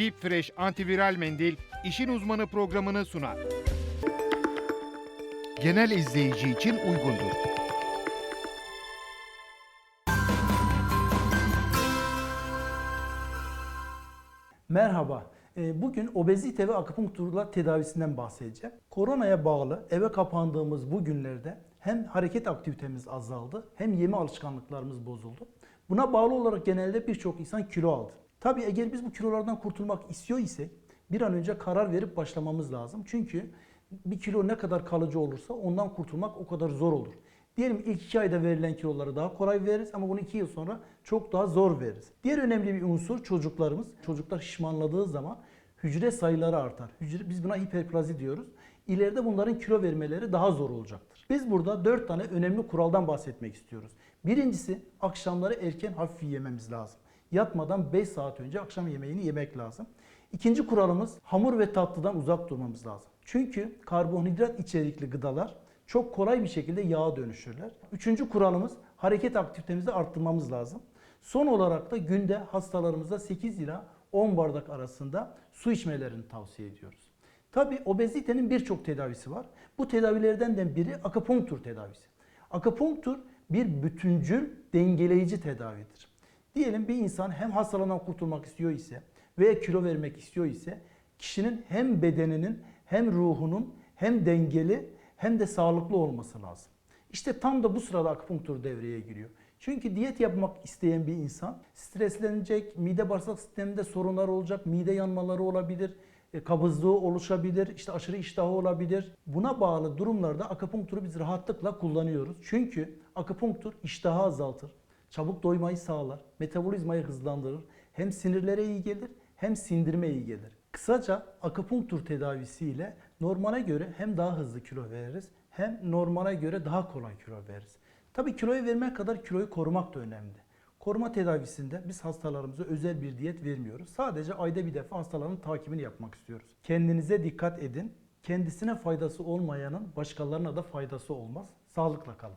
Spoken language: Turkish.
Deep Fresh antiviral mendil işin uzmanı programını sunar. Genel izleyici için uygundur. Merhaba. Ee, Bugün obezite ve akupunkturla tedavisinden bahsedeceğim. Koronaya bağlı eve kapandığımız bu günlerde hem hareket aktivitemiz azaldı hem yeme alışkanlıklarımız bozuldu. Buna bağlı olarak genelde birçok insan kilo aldı. Tabii eğer biz bu kilolardan kurtulmak istiyor isek bir an önce karar verip başlamamız lazım. Çünkü bir kilo ne kadar kalıcı olursa ondan kurtulmak o kadar zor olur. Diyelim ilk iki ayda verilen kiloları daha kolay veririz ama bunu iki yıl sonra çok daha zor veririz. Diğer önemli bir unsur çocuklarımız. Çocuklar şişmanladığı zaman hücre sayıları artar. Hücre, biz buna hiperplazi diyoruz. İleride bunların kilo vermeleri daha zor olacaktır. Biz burada dört tane önemli kuraldan bahsetmek istiyoruz. Birincisi akşamları erken hafif yememiz lazım. Yatmadan 5 saat önce akşam yemeğini yemek lazım. İkinci kuralımız hamur ve tatlıdan uzak durmamız lazım. Çünkü karbonhidrat içerikli gıdalar çok kolay bir şekilde yağa dönüşürler. Üçüncü kuralımız hareket aktivitemizi arttırmamız lazım. Son olarak da günde hastalarımıza 8 ila 10 bardak arasında su içmelerini tavsiye ediyoruz. Tabi obezitenin birçok tedavisi var. Bu tedavilerden de biri akupunktur tedavisi. Akupunktur bir bütüncül dengeleyici tedavidir. Diyelim bir insan hem hastalığından kurtulmak istiyor ise veya kilo vermek istiyor ise kişinin hem bedeninin hem ruhunun hem dengeli hem de sağlıklı olması lazım. İşte tam da bu sırada akupunktur devreye giriyor. Çünkü diyet yapmak isteyen bir insan streslenecek, mide bağırsak sisteminde sorunlar olacak, mide yanmaları olabilir, e, kabızlığı oluşabilir, işte aşırı iştahı olabilir. Buna bağlı durumlarda akupunkturu biz rahatlıkla kullanıyoruz. Çünkü akupunktur iştahı azaltır, çabuk doymayı sağlar, metabolizmayı hızlandırır. Hem sinirlere iyi gelir hem sindirime iyi gelir. Kısaca akupunktur tedavisiyle normale göre hem daha hızlı kilo veririz hem normale göre daha kolay kilo veririz. Tabii kiloyu vermek kadar kiloyu korumak da önemli. Koruma tedavisinde biz hastalarımıza özel bir diyet vermiyoruz. Sadece ayda bir defa hastaların takibini yapmak istiyoruz. Kendinize dikkat edin. Kendisine faydası olmayanın başkalarına da faydası olmaz. Sağlıkla kalın.